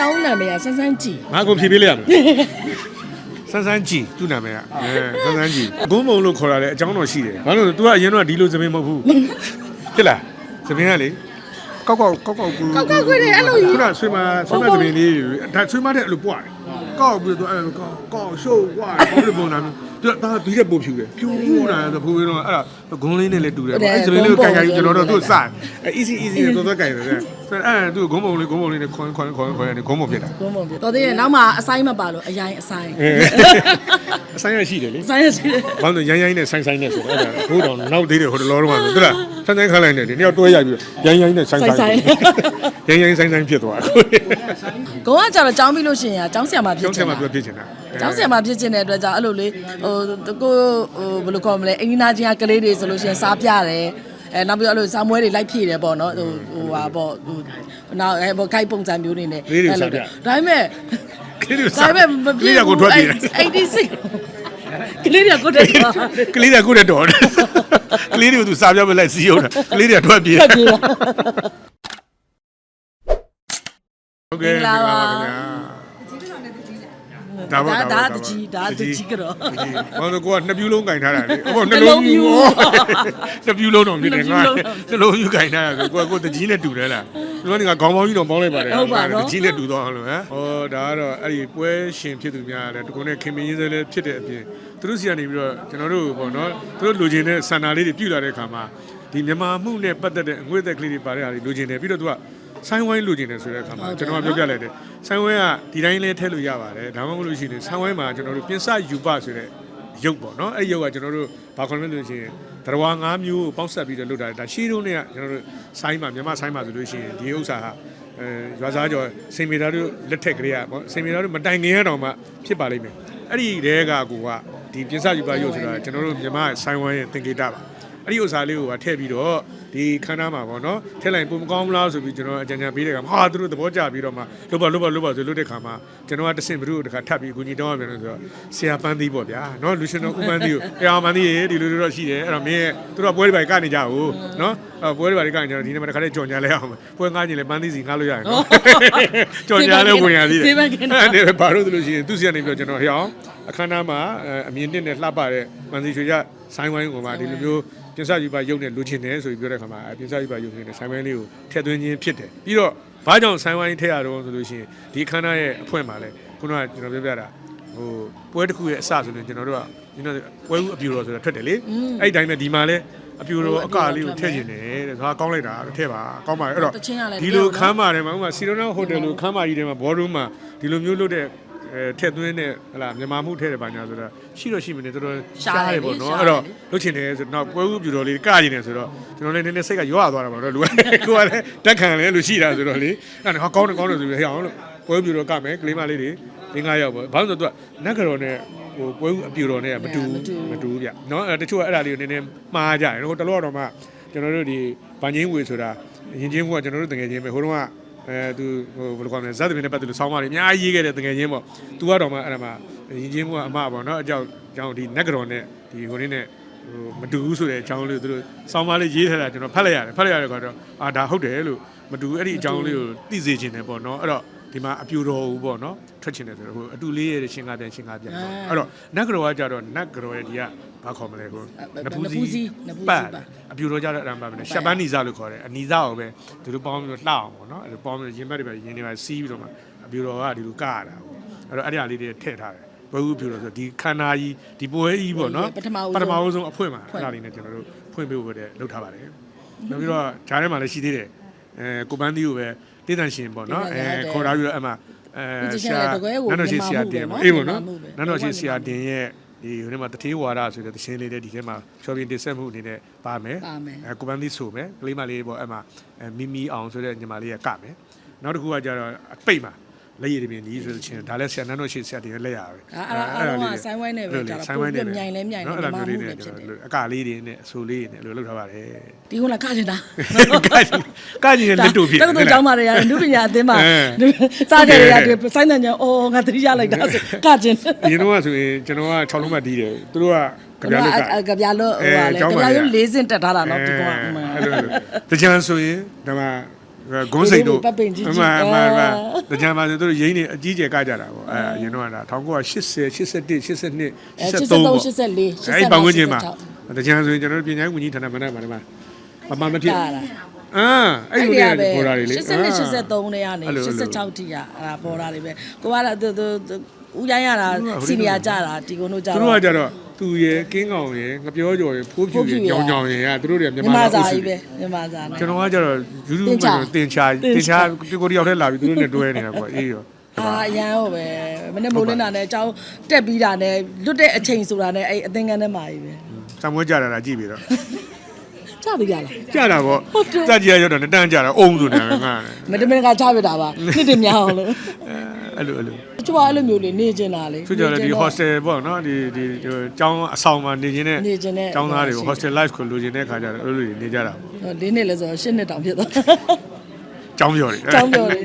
ကျောင်းနာမည်ကဆန်းဆန်းကြည်ငါကုန်ဖြေပေးလိုက်ရမယ်ဆန်းဆန်းကြည်သူ့နာမည်ကအဲဆန်းဆန်းကြည်ဂုံးမုံလို့ခေါ်ရတဲ့အကြောင်းတော်ရှိတယ်ဘာလို့လဲ तू ကအရင်တော့ဒီလိုသမင်းမဟုတ်ဘူးဖြစ်လားသမင်းကလေကောက်ကောက်ကောက်ကောက်ကူကောက်ကောက်ခွေးတယ်အဲ့လိုကြီးခုနဆွေးမဆွေးမသမင်းလေးတွေဒါဆွေးမတဲ့အဲ့လိုပွားတယ် ကောက်ပြီးတော့အဲ့လိုကောက်ကောက်ရှုပ်ပွားတယ်ဘယ်လိုပုံနာမျိုးသူကဒါပြီးတဲ့ပုံဖြူတယ်ဖြူလာတယ်ဖိုးပြီးတော့အဲ့ဒါဂုံးလေးနဲ့လည်းတူတယ်အဲ့သမင်းလေးကိုကန်ကန်ကျွန်တော်တို့သူ့စအဲ easy easy နဲ့တော်တော်ကန်တယ်ဆိုတော့အဲ့သူဂုံးမုံလေးဂုံးမုံလေးနဲ့ခွန်းခွန်းခွန်းခွန်းနဲ့ဂုံးမုံဖြစ်တာဘုံဘုံပြတော်သေးတယ်နောက်မှအဆိုင်မပါလို့အရင်အဆိုင်အဆိုင်ရရှိတယ်လေအဆိုင်ရရှိတယ်ဘာလို့ရိုင်းရိုင်းနဲ့ဆိုင်ဆိုင်နဲ့ဆိုတော့အဲ့ဒါဘိုးတော်နောက်သေးတယ်ဟိုတလောတော့မှဆိုတော့ဆန်းဆန်းခါလိုက်နေတယ်ဒီနေ့တွဲရိုက်ပြီးရိုင်းရိုင်းနဲ့ဆိုင်ဆိုင်ရိုင်းရိုင်းဆိုင်ဆိုင်ဖြစ်သွားကိုကကြတော့ကျောင်းပြီးလို့ရှိရင်ကျောင်းဆရာမဖြစ်ကျောင်းချဆင်ရာမတာပြောဖြစ်ချင်တာကျောင်းဆရာမဖြစ်ချင်တဲ့အတွက်ကြောင့်အဲ့လိုလေဟိုကိုဟိုဘယ်လိုခေါ်မလဲအင်ဂျင်နာချင်းကကလေးတွေဆိုလို့ရှိရင်စားပြတယ်အဲနောက်ပြီးတော့အဲ့လိုစာမွဲတွေလိုက်ဖြည့်တယ်ပေါ့နော်ဟိုဟိုဟာပေါ့ဟိုနောက်အဲပေါ့ခိုက်ပုံစံမျိုးတွေနဲ့ဒါပေမဲ့ကလေးတွေဒါပေမဲ့မကလေးတွေကိုထွက်ပြေးတယ်86ကလေးတွေကကိုတက်တာကလေးတွေကိုတက်တော်တယ်ကလေးတွေကိုသူစားပြောမလိုက်စီးအောင်တာကလေးတွေထွက်ပြေးထွက်ပြေးတာဟုတ်ကဲ့မင်္ဂလာပါဒါပါ ဒါဒါဒါတကြီးဒါတကြီးကတော့ဘာလို့ကိုကနှစ်ပြူးလုံးကင်ထားတာလေဟိုနှနှလုံးလုံးပြူးနှစ်ပြူးလုံးတော့ဖြစ်တယ်ငါနှစ်ပြူးလုံးတော့နှလုံးယူကင်ထားတာဆိုကိုကကိုတကြီးနဲ့တူတယ်လားဒီလိုနေကခေါင်းပေါင်းကြီးတော့ပေါင်းလိုက်ပါတယ်ဟုတ်ပါတော့တကြီးနဲ့တူတော့အောင်လို့ဟမ်ဟောဒါကတော့အဲ့ဒီပွဲရှင်ဖြစ်သူများလည်းတကုန်းနဲ့ခင်မင်းရင်းစဲလည်းဖြစ်တဲ့အပြင်သူတို့စီကနေပြီးတော့ကျွန်တော်တို့ပေါ့နော်သူတို့လူချင်းတဲ့ဆန္ဒလေးတွေပြုလာတဲ့အခါမှာဒီမြန်မာမှုနဲ့ပတ်သက်တဲ့အငွေ့သက်ကလေးတွေပါတဲ့ဟာတွေလူချင်းတယ်ပြီးတော့သူက ဆိုင်ဝိုင်းလူချင်းတယ်ဆိုတဲ့အခါမှာကျွန်တော်ကပြောပြလိုက်တယ်ဆိုင်ဝိုင်းကဒီတိုင်းလဲထည့်လို့ရပါတယ်ဒါမှမဟုတ်လို့ရှိရင်ဆိုင်ဝိုင်းမှာကျွန်တော်တို့ပြင်စယူပဆိုတဲ့ရုပ်ပေါ့နော်အဲ့ဒီရုပ်ကကျွန်တော်တို့ဘာခေါ်လဲလို့ရှိရင်တရဝါ၅မျိုးကိုပေါက်ဆက်ပြီးတော့လုပ်တာဒါရှီးတုံးတွေကကျွန်တော်တို့ဆိုင်းမှာမြန်မာဆိုင်းမှာဆိုလို့ရှိရင်ဒီဥစ္စာဟာအဲရွာစားကျော်စိန်မီတာတို့လက်ထက်ကလေးကပေါ့စိန်မီတာတို့မတိုင်ခင်ရတော့မှဖြစ်ပါလိမ့်မယ်အဲ့ဒီတဲကကိုကဒီပြင်စယူပါရုပ်ဆိုတာကျွန်တော်တို့မြန်မာဆိုင်းဝိုင်းရဲ့သင်္ကေတပါ အဲ့ဒီဥစ္စာလေးကိုကထည့်ပြီးတော့ဒီခန်းသားမှာပေါ့နော်ထည့်လိုက်ပုံမကောင်းမလားဆိုပြီးကျွန်တော်အကြံဉာဏ်ပေးတဲ့ကမှာဟာသူတို့သဘောကျပြီးတော့မှလုတ်ပါလုတ်ပါလုတ်ပါဆိုလုတ်တဲ့ခါမှာကျွန်တော်ကတဆင့်ဘုရုတခါထပ်ပြီးအကူကြီးတောင်းရပြန်လို့ဆိုတော့ဆရာပန်းသီးပေါ့ဗျာနော်လူရှင်တော်ဦးပန်းသီးကိုအေးအောင်ပန်းသီးရေဒီလိုလိုတော့ရှိတယ်အဲ့တော့မင်းသူတို့ကပွဲတွေပါကနေကြဘူးနော်အဲ့ပွဲတွေပါကနေကြတော့ဒီနေ့မှတခါလေးကြော်ညာလဲအောင်ပွဲငားကျင်လဲပန်းသီးစီငားလို့ရတယ်နော်ကြော်ညာလဲဝင်ရသေးတယ်အဲ့ဒါဘာလို့ဆိုလို့ရှိရင်သူစီကနေပြီးတော့ကျွန်တော်ဟေ့အောင်အခမ်းအနားမှာအမြင်တက်နဲ့လှပတဲ့ပန်းသီးရွှေရဆိုင်းဝိုင်းကိုမှဒီလိုမျိုး ပြင်ဆယူပါရုပ်နဲ့လူချင်းတယ်ဆိုပြီးပြောတဲ့ခါမှာပြင်ဆယူပါရုပ်နဲ့ဆိုင်းဝိုင်းလေးကိုထည့်သွင်းခြင်းဖြစ်တယ်ပြီးတော့ဘာကြောင့်ဆိုင်းဝိုင်းထည့်ရတော့ဆိုလို့ရှိရင်ဒီခမ်းနားရဲ့အဖွင့်မှာလဲခုနကကျွန်တော်ပြောပြတာဟိုပွဲတစ်ခုရဲ့အစဆိုရင်ကျွန်တော်တို့ကကျွန်တော်ပွဲဦးအပြူတော်ဆိုတာထွက်တယ်လေအဲ့ဒီတိုင်းပဲဒီမှာလဲအပြူတော်အကလေးကိုထည့်ခြင်းတယ်တဲ့ဒါကောင်းလိုက်တာထည့်ပါကောင်းပါအဲ့တော့ဒီလိုခမ်းပါတယ်မှာဥပမာစီရိုနာဟိုတယ်လိုခမ်းပါကြီးတယ်မှာဘော်ရူးမှာဒီလိုမျိုးလုပ်တဲ့အဲ ထက်သွင်းတဲ့ဟလာမြန်မာမှုထည့်တယ်ပါညာဆိုတော့ရှိတော့ရှိမနေတော်တော်ရှားတယ်ပေါ့နော်အဲ့တော့လုပ်ချင်တယ်ဆိုတော့ပွဲဦးပြူတော်လေးကကြနေတယ်ဆိုတော့ကျွန်တော်လည်းနည်းနည်းစိတ်ကရွာသွားတာပါတော့လူကကိုကလည်းတက်ခံလဲလူရှိတာဆိုတော့လေအဲ့ဒါဟောကောင်းတယ်ကောင်းတယ်ဆိုပြီးဟဲ့အောင်လို့ပွဲဦးပြူတော်ကမယ်ကလေးမလေးတွေလင်းကားရောက်ပေါ့ဘာလို့ဆိုတော့နက်ကတော့နဲ့ဟိုပွဲဦးအပြူတော်နဲ့မတူမတူဗျနော်အဲ့တချို့ကအဲ့ဒါလေးကိုနည်းနည်းမှားကြတယ်ဟိုတလောတော့မှကျွန်တော်တို့ဒီဗန်ချင်းဝေဆိုတာရင်ချင်းကကျွန်တော်တို့တကယ်ချင်းပဲဟိုတုန်းက အဲသူဟိုဘယ်လိုခေါ်မလဲဇတ်သမီးနဲ့ပတ်သက်လို့ဆောင်းပါးတွေအများကြီးရေးခဲ့တဲ့တကယ်ချင်းပေါ့သူကတော့မှအဲ့ဒါမှရင်ချင်းကအမပေါ့နော်အကြောင်းအကြောင်းဒီနက်ကတော့နဲ့ဒီဟိုလေးနဲ့ဟိုမတူဘူးဆိုတဲ့အကြောင်းလေးကိုသူတို့ဆောင်းပါးလေးရေးထားတာကျွန်တော်ဖတ်လိုက်ရတယ်ဖတ်လိုက်ရတဲ့ကတော့အာဒါဟုတ်တယ်လို့မတူအဲ့ဒီအကြောင်းလေးကိုသိစေချင်တယ်ပေါ့နော်အဲ့တော့ ဒီမှာအပြူတော်ဘူးပေါ့နော်ထွက်ချင်တယ်ဆိုတော့ဟိုအတူလေးရဲ့ရှင်ကားပြန်ရှင်ကားပြန်ပေါ့အဲ့တော့နက်ကတော့ကကြတော့နက်ကတော့ရဲ့ဒီကဘာခေါ်မလဲကိုနဖူးစီပတ်အပြူတော်ကြတော့အဲ့ဒါမှမလဲရှက်ပန်းနီစာလို့ခေါ်တယ်အနီစာကိုပဲဒီလိုပေါင်းပြီးတော့လှအောင်ပေါ့နော်အဲ့လိုပေါင်းပြီးရင်ဘက်တွေပဲရင်တွေပဲစီးပြီးတော့မှအပြူတော်ကဒီလိုကရတာပေါ့အဲ့တော့အဲ့ဒီအလေးတွေထည့်ထားတယ်ဘယ်ဘူးပြူတော်ဆိုဒီခန္ဓာကြီးဒီပွဲကြီးပေါ့နော်ပထမဦးပထမဦးဆုံးအဖွင့်မှာအဲ့ဒါလေးနဲ့ကျွန်တော်တို့ဖွင့်ပေးဖို့ပဲလုပ်ထားပါတယ်နောက်ပြီးတော့ဂျားထဲမှာလည်းရှိသေးတယ်အဲကိုပန်းသီးကိုပဲ တေးတန်ရှင်ပေါ့နော်အဲခေါ်ထားပြီးတော့အဲ့မှာအဲဆရာနန်းတော်ရှိဆရာတင်ပေါ့အေးပေါ့နော်နန်းတော်ရှိဆရာတင်ရဲ့ဒီဟိုထဲမှာတထေးဝါဒဆိုတဲ့သရှင်လေးတွေဒီထဲမှာရှော့ပင်းတင်ဆက်မှုအနေနဲ့ပါမယ်ပါမယ်အဲကိုပန်းသီးဆိုမယ်ကလေးမလေးပေါ့အဲ့မှာအဲမီမီအောင်ဆိုတဲ့ညီမလေးကကမယ်နောက်တစ်ခုကကျတော့အပိတ်မှာ လက်ရည်တပင်ကြီးဆိုတဲ့ချင်းဒါလည်းဆရာနန်းတော်ရှိဆရာတင်ရဲ့လက်ရပဲအဲ့ဒါအဲ့ဒါကဆိုင်းဝိုင်းနဲ့ပဲကြာတာဆိုင်းဝိုင်းနဲ့မြိုင်လဲမြိုင်နော်လဲအဲ့လိုမမျိုးမှုလေးပဲနဲ့ဖြစ်တယ်အကလေးတွေနဲ့အဆူလေးတွေနဲ့အဲ့လိုလုပ်ထားပါတယ်ဒီကုလားကကျင်တာကကြီးကကြီးနဲ့လက်တူဖြစ်တက္ကသိုလ်ကျောင်းမှာရနုပညာအသင်းမှာအဲစားကြရရတယ်စိုင်းတန်ကြောင်အော်ငါသတိရလိုက်တာဆိုကကျင်အရင်တော့ဆိုရင်ကျွန်တော်က6လုံးမှတီးတယ်သူတို့ကကြပြလို့ကကကြပြလို့ဟိုပါလေကြပြလို့၄စင်တက်ထားတာနော်ဒီကောင်ကအဲ့လိုတကြံဆိုရင်ဒါမှဟ ဂွန်းစိတ်တို့ပတ်ပင်ကြီးကြီးမှန်မှန်မှန်အာတကြံပါဆိုသူတို့ရင်းနေအကြီးကျယ်ကကြတာပေါ့အဲအရင်တော့ကဒါ1980 81 82အဲ83ပေါ့83 84အဲ့ဒီပတ်ဝန်းကျင်မှာ86တကြံဆိုရင်ကျွန်တော်တို့ပညာရေးဝန်ကြီးဌာနမနက်မှာဒီမှာမမမဖြစ်တာလားအာအဲ့လိုတွေပေါ်တာတွေလေ82 83နဲ့ကနေအဲ့လိုအဲ့လို86ထိကအဲ့ဒါပေါ်တာတွေပဲကိုကတော့သူသူဦးရိုင်းရတာသူကစီနီယာကြတာဒီကုန်းတို့ကြသူတော့တို့ကကြတော့ သူရယ်ကင်းကောင်ရယ်ငပြောကျော်ရယ်ဖိုးဖြူဖိုးဖြူရယ်ရယ်ကြောင်ကြောင်ရယ်ကသူတို့တွေကမြမြန်မာမအုစာပ်စုကြီးပဲမြန်မာစာနဲ့ ကျွန်တော်ကကြတော့ယူယူတင်ချာတင်ချာတင်တင်ချာချာဒီကိုတယောက်တည်းလာပြီးသူတို့နဲ့တွဲနေတာပေါ့အေးရောအာအရန်ဟုတ်ပဲမနေ့မိုးလင်းတာနဲ့အကြောင်းတက်ပြီးတာနဲ့လွတ်တဲ့အချိန်ဆိုတာနဲ့အဲ့အသင်္ကန်းထဲမှာကြီးပဲဆံမွေးကြတာလားကြည့်ပြီးတော့ကြသေးရလား ကြတာပေါ့ဟုတ်တယ် ကြကြရရောက်တော့တန်းကြတာအုံးဆိုနေတာငါမတမင်ကချပြတာပါနှစ်တများအောင်လို့အဲ့လိုအဲ့လို ကျမအဲ့လိုမျိုးလေးနေကျင်တာလေသူကြတယ်ဒီ hostel ပေါ့နော်ဒီဒီကျောင်းအဆောင်မှာနေခြင်းနဲ့နေကျင်တဲ့ကျောင်းသားတွေကို hostel life ကိုလိုချင်တဲ့ခါကျတော့အဲ့လိုတွေနေကြတာပေါ့လေးနှစ်လဲဆိုတော့ရှစ်နှစ်တောင်ဖြစ်သွား ကျောင်းပြော်တယ်ကျောင်းပြောတယ်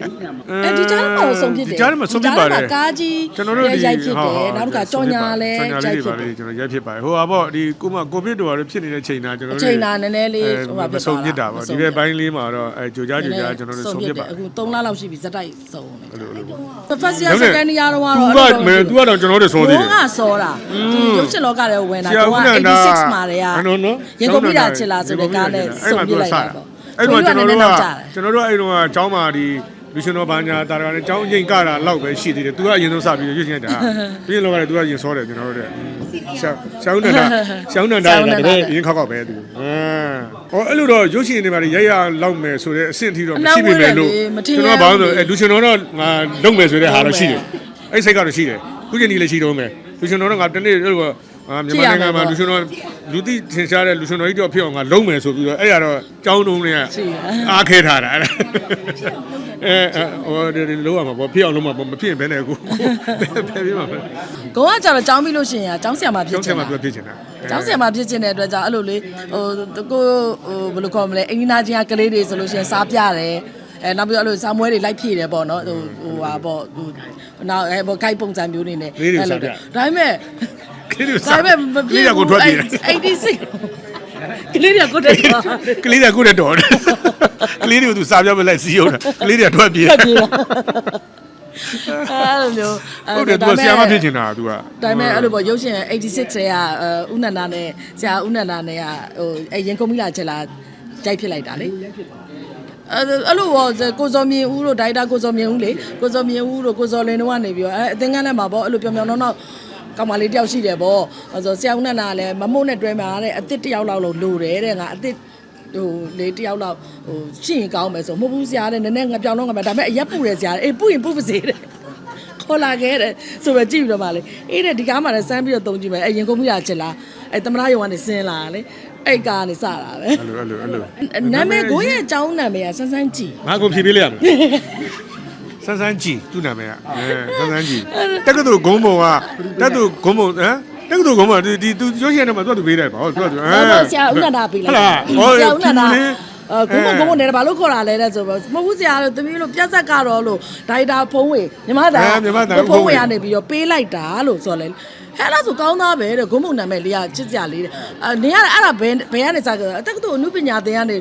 အဲဒီကြားထဲမှာတော့ဆုံးဖြစ်တယ်ဒီကြားထဲမှာဆုံးဖြစ်ပါတယ်ဒီကြားထဲမှာကားကြီးကျွန်တော်တို့ဒီရိုက်ဖြစ်တယ်နောက်တစ်ခါကြော်ညာလဲကြော်ညာရိုလေးက်တွေဖြစ်တယ်ပါလေကျွန်တော်ရိုက်ဖြစ်ပါတယ်ဟိုဟာပေါ့ဒီကိုမကိုဗစ်တော်ရဖြစ်နေတဲ့ချိန်တာကျွန်တော်အတို့ချိန်နာနည်းနည်းလေးအဲဟိုဟာဖြစ်မဆုံးသွားမြစ်တာပေါ့ဒီဘက်ပိုင်းလေးမှာတော့အဲကြိုကြားကြိုကြားကျွန်တော်တို့ဆုံးမြစ်ပါအခု3လလောက်ရှိပြီဇက်တိုက်ဆုံးနေအဲ့လိုအဲ့လို first year second year တော့သူကမဲသူကတော့ကျွန်တော်တို့ဆုံးသေးတယ်ဘုံကစောတာဒီရုပ်ရှင်လောကထဲဝင်တာဆရာတော့ဦးနန္ဒာ86မှာတည်းကနော်နော်ရင်ကုန်ပြီးတာချစ်လားဆိုတဲ့ကားနဲ့စုံပြလိုက်တာပေါ့ အဲ့တော့ကျွန်တော်တို့က ကြတယ် ကျွန်တော်တို့အဲ့တော့ကကျောင်းမှာဒီလူရှင်တော်ဘာညာတာတာနဲ့ကျောင်းရင်ကတာလောက်ပဲရှိသေးတယ်။ तू ကအရင်ဆုံးစပြီးရွှေ့ချင်တာ။ပြီးရင်လောကလည်း तू ကရင်စောတယ်ကျွန်တော်တို့တဲ့။ရှောင်းရှောင်းနေတာရှောင်းနေတာလည်းတကယ်ရင်ခောက်ခောက်ပဲ तू ။ဟမ်။ဟောအဲ့လိုတော့ရုပ်ရှင်တွေမှာရိုက်ရလောက်မယ်ဆိုတဲ့အဆင့်အထိတော့မရှိပေမဲ့လို့ကျွန်တော်ကဘာလို့လဲလူရှင်တော်တော့ငါလုံမယ်ဆိုတဲ့ဟာတော့ရှိတယ်။အဲ့စိတ်ကတော့ရှိတယ်။ခုချိန်ကြီးလည်းရှိတော့မယ်။လူရှင်တော်တော့ငါတနေ့အဲ့လို အာမြန်မာနိုင်ငံမှာလူရှင်တော်လူသိထင်ရှားတဲ့လူရှင်တော်ကြီးတော့ဖြစ်အောင်ငါလုံမယ်ဆိုပြီးတော့အဲ့ရတော့ကျောင်းတုံးတွေကအားခဲထားတာအဲ့အဲဟိုဒီလောရမှာပေါ့ဖြစ်အောင်လုံးမှာပေါ့မဖြစ်ရင်ဘယ်နဲ့ကိုဖယ်ပြီးမှာပဲကိုကကြတော့ကြောင်းပြီးလို့ရှိရင်ကကြောင်းဆရာမဖြစ်ကျောင်းချဆင်ရာမတာပြောဖြစ်ချင်တာကျောင်းဆရာမဖြစ်ချင်တဲ့အတွက်ကြောင့်အဲ့လိုလေဟိုကိုဟိုဘယ်လိုခေါ်မလဲအင်ဂျင်နာချင်းကကလေးတွေဆိုလို့ရှိရင်စားပြတယ်အဲနောက်ပြီးတော့အဲ့လိုစားမွဲတွေလိုက်ဖြည့်တယ်ပေါ့နော်ဟိုဟိုဟာပေါ့ဟိုနောက်အဲပေါ့ခိုက်ပုံစံမျိုးနေနဲ့ဒါပေမဲ့ ကလေးတွေဒါစားပေမဲ့မပြကလေးည့်တွေကိုဘူးထွက်ပြေး86ကလေးတွေကိုတက်တော့ကလေးတွေကိုတက်တော်ကလေးတွေကိုသူစားပြမလိုက်စီးအောင်ကလေးတွေထွက်ပြေးတက်ပြေးတာအဲ့လိုမျိုးဟုတ်တယ်သူကဆရာမဖြစ်ချင်တာသူကဒါပေမဲ့အဲ့လိုပေါ့ရုပ်ရှင်86ထဲကဦးနန္ဒာနဲ့ဆရာဦးနန္ဒာနဲ့ကဟိုအဲရင်ကုန်မိလာချက်လာကြိုက်ဖြစ်လိုက်တာလေအဲ့အဲ့လိုပေါ့ကိုစောမြင့်ဦးတို့ဒိုက်တာကိုစောမြင့်ဦးလေကိုစောမြင့်ဦးတို့ကိုစောလင်းတို့ကနေပြီးတော့အဲအသင်္ကန်းထဲမှာပေါ့အဲ့လိုပြောင်ပြောင်တော့တော့ကော င်မလေးတယောက်ရှိတယ်ပေါ့အဲဆိုဆရာဦးနန္ဒာကလည်းမမို့နဲ့တွဲမှာတဲ့အစ်စ်တယောက်လောက်လို့လိုတယ်တဲ့ငါအစ်စ်ဟိုလေတယောက်လောက်ဟိုရှင်းရင်ကောင်းမယ်ဆိုမဟုတ်ဘူးဆရာတဲ့နည်းနည်းငါပြောင်းတော့ငါမယ်ဒါပေမဲ့အရက်ပူတယ်ဆရာအေးပူရင်ပူပါစေတဲ့ခေါ်လာခဲ့တဲ့ဆိုပဲကြည့်ပြီးတော့မှလေအေးတဲ့ဒီကားမှလည်းစမ်းပြီးတော့တုံကြည့်မယ်အဲရင်ကုန်မိတာချစ်လားအဲသမနာယုံကနေဆင်းလာလေအဲ့ကားကနေစတာပဲအဲ့လိုအဲ့လိုအဲ့လိုနာမည်ကိုရဲ့အကြောင်းနာမည်ကဆန်းဆန်းကြည်ငါကုန်ဖြေပေးလိုက်ရမယ် ဆန်းဆန်းကြည်သူ့နာမည်ကအဲဆန်းဆန်းကြည်တက္ကသိုလ်ဂုံးဘုံကတက္ကသိုလ်ဂုံးဘုံဟမ်တက္ကသိုလ်ဂုံးဘုံကဒီဒီသူရုပ်ရှင်ထဲမှာသူကသူပေးတယ်ပေါ့သူကသူအဲဘာလို့ဆရာဦးနန္ဒာပေးလိုက်ဟုတ်လားဆရာဦးနန္ဒာဟောအဲကုမကုမနဲ့ဘာလို့ခေါ်တာလဲတဲ့ဆိုတော့မဟုတ်ဘူးဆရာလို့သမီးလို့ပြက်ဆက်ကတော့လို့ဒိုက်တာဖုံးဝေမြမသားဖုံးဝေကနေပြီးတော့ပေးလိုက်တာလို့ဆိုတော့လေဟဲ့လားဆိုကောင်းသားပဲတဲ့ဂုံမုံနာမည်လေးကချစ်ကြလေးတဲ့အဲနေရအဲ့ဒါဘယ်ဘယ်ကနေစကြအတက္ကသိုလ်အနုပညာသင်ကနေ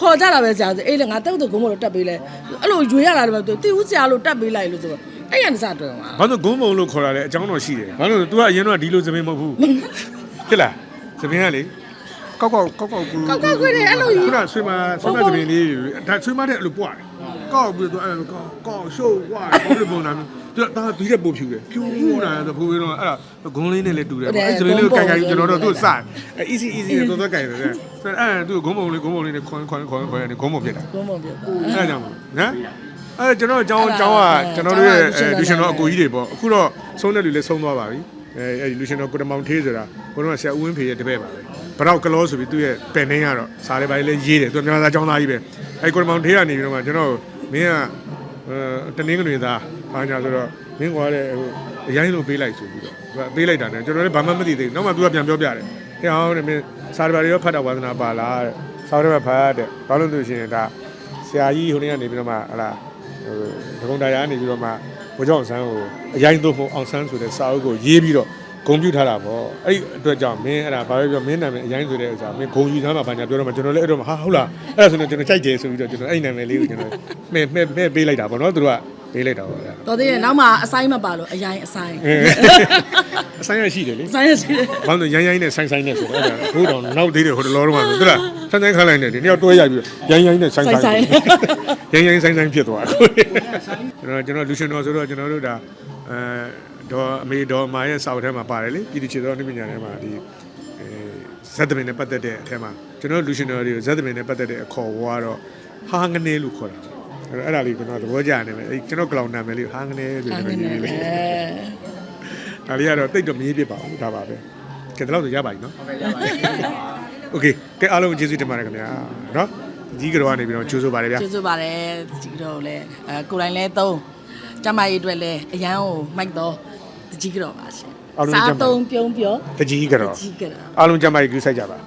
ခေါ်ကြတာပဲဆရာဆိုအေးလေငါတက္ကသိုလ်ဂုံမုံလို့တက်ပေးလဲအဲ့လိုရွေးရတာလည်းတီဦးဆရာလို့တက်ပေးလိုက်လို့ဆိုတော့အဲ့ရနေစတွေ့မှာဘာလို့ဂုံးဘုံလို့ခေါ်တာလဲအကြောင်းတော့ရှိတယ်ဘာလို့ तू ကအရင်တော့ဒီလိုသမင်းမဟုတ်ဘူးဖြစ်လားသမင်းကလေကောက်ကောက်ကောက်ကောက်ကူကောက်ကောက်ခွေးတယ်အဲ့လိုကြီးခုနဆွေးမဆွေးမသမင်းလေးဒါဆွေးမတဲ့အဲ့လိုပွားတယ်ကောက်ပြီးတော့အဲ့လိုကောက်ကောက်ရှုပ်ပွားတယ်ဘယ်လိုပုံလား သူကဒါပြီးတဲ့ပို့ဖြူတယ်ဖြူလာတော့ဘိုးဘင်းတော့အဲ့ဒါဂုံးလေးနဲ့လည်းတူတယ်ပေါ့အဲ့သမင်းလေးကိုကြိုင်ကြိုင်ကျွန်တော်တို့သူ့စားအဲ့ easy easy နဲ့တော့တော့ကြိုင်တယ်ဆိုတော့အဲ့သူဂုံးပုံလေးဂုံးပုံလေးနဲ့ခွန်ခွန်ခွန်ခွန်နေဂုံးပုံဖြစ်တာဂုံမုံပြတာအဲ့ဒါကြောင့်မို့နော်အဲ့ကျွန်တော်အကြောင်းအကြောင်းကကျွန်တော်တို့ရဲ့လူရှင်တော်အကိုကြီးတွေပေါ့အခုတော့ဆုံးတဲ့လူလည်းဆုံးသွားပါပြီအဲအဲ့ဒီလူရှင်တော်ကိုတမောင်သေးဆိုတာဘုန်းတော်ဆရာဦးဝင်းဖေရဲ့တပည့်ပါပဲဘရောက်ကလောဆိုပြီးသူ့ရဲ့ပင်နှင်းကတော့စားလေးပါလေးရေးတယ်သူမြန်မာသားအကြောင်းသားကြီးပဲအဲ့ကိုတမောင်သေးကနေပြီးတော့မှကျွန်တော်မင်းကအဲတနင်္ဂနွေသား ဘာညာဆိုတော့မင်းကွာတဲ့ဟိုအရင်လိုပေးလိုက်ဆိုပြီးတော့သူကပေးလိုက်တာနဲ့ကျွန်တော်လည်းဘာမှမသိသေးဘူးနောက်မှသူကပြန်ပြောပြတယ်ဟဲ့အောင်တဲ့မင်းစားလေးပါလေးရောဖတ်တာဝါသနာပါလားတဲ့စားလေးပါဖတ်တဲ့ဘာလို့လို့ရှိရင်ဒါဆရာကြီးဟိုနေ့ကနေပြီးတော့မှဟလာဟိုဒဂုံတရားကနေပြီးတော့မှဘိုးကျောင်းဆန်းကိုအရင်သို့မဟုတ်အောင်ဆန်းဆိုတဲ့စာအုပ်ကိုရေးပြီးတော့ဂုံပြူထားတာပေါ့အဲ့ဒီအတွက်ကြောင့်မင်းအဲ့ဒါဘာပဲပြောမင်းနာမည်အရင်ဆိုတဲ့ဥစ္စာမင်းဂုံယူသားမှာဘာညာပြောတော့မှကျွန်တော်လည်းအဲ့တော့မှဟာဟုတ်လားအဲ့ဒါဆိုတော့ကျွန်တော်ကြိုက်တယ်ဆိုပြီးတော့ကျွန်တော်အဲ့ဒီနာမည်လေးကိုကျွန်တော်မဲ့မဲ့မဲ့ပေးလိုက်တာပေါ့နော်သူတို့က ပေးလိုက်တာပေါ့ဗျာတော်သေးတယ်နောက်မှအဆိုင်မပါလို့အရင်အဆိုင်အဆိုင်ရရှိတယ်လေအဆိုင်ရရှိတယ်ဘာလို့ရိုင်းရိုင်းနဲ့ဆိုင်ဆိုင်နဲ့ဆိုတော့အဲ့ဒါဘိုးတော်နောက်သေးတယ်ဟိုတလောတော့မှဆိုလားဆန်းဆန်းခါလိုက်နေတယ်တယောက်တွဲရိုက်ပြီးရိုင်းရိုင်းနဲ့ဆိုင်ဆိုင်ရိုင်းရိုင်းဆိုင်ဆိုင်ဖြစ်သွားတယ်ကျွန်တော်ကျွန်တော်လူရှင်တော်ဆိုတော့ကျွန်တော်တို့ဒါအဲဒေါ်အမေဒေါ်မာရဲ့စာအုပ်ထဲမှာပါတယ်လေပြည်သူ့ခြေတော်နှိမ့်ညာထဲမှာဒီအဲဇက်သမင်နဲ့ပတ်သက်တဲ့အထဲမှာကျွန်တော်လူရှင်တော်တွေကိုဇက်သမင်နဲ့ပတ်သက်တဲ့အခေါ်ဝါတော့ဟာငနေလို့ခေါ်တာ အဲ့ဒါလေးကျွန်တော်သဘောကျနေမယ်အဲ့ကျွန်တော်ကလောင်နာမယ်လေးဟာငနေဆို အ ကျွန် င တော် နေ ရေးလေး အဲ ဒါလေးကတော့တိတ်တော့မရေးပြပါဘူးဒါပါပဲကဲဒါတော့ဆိုရပါပြီနော်โอเคကဲအားလုံးကျေးဇူးတင်ပါတယ်ခင်ဗျာနော်ကြီးကတော့ကနေပြီးတော့ကြိုးစိုးပါတယ်ဗျာ ကျေးဇူးပါတယ်ဒီတော့လဲအဲကိုယ်တိုင်လဲသုံးကျမကြီးအတွက်လဲအရန်ကိုမိုက်တော့တကြီးကြောပါရှင်စားသုံးပြုံးပြော တကြီးကတော့ ကြီးကြော အားလုံးကြမ်းပါရေးကူးဆိုင်ကြပါ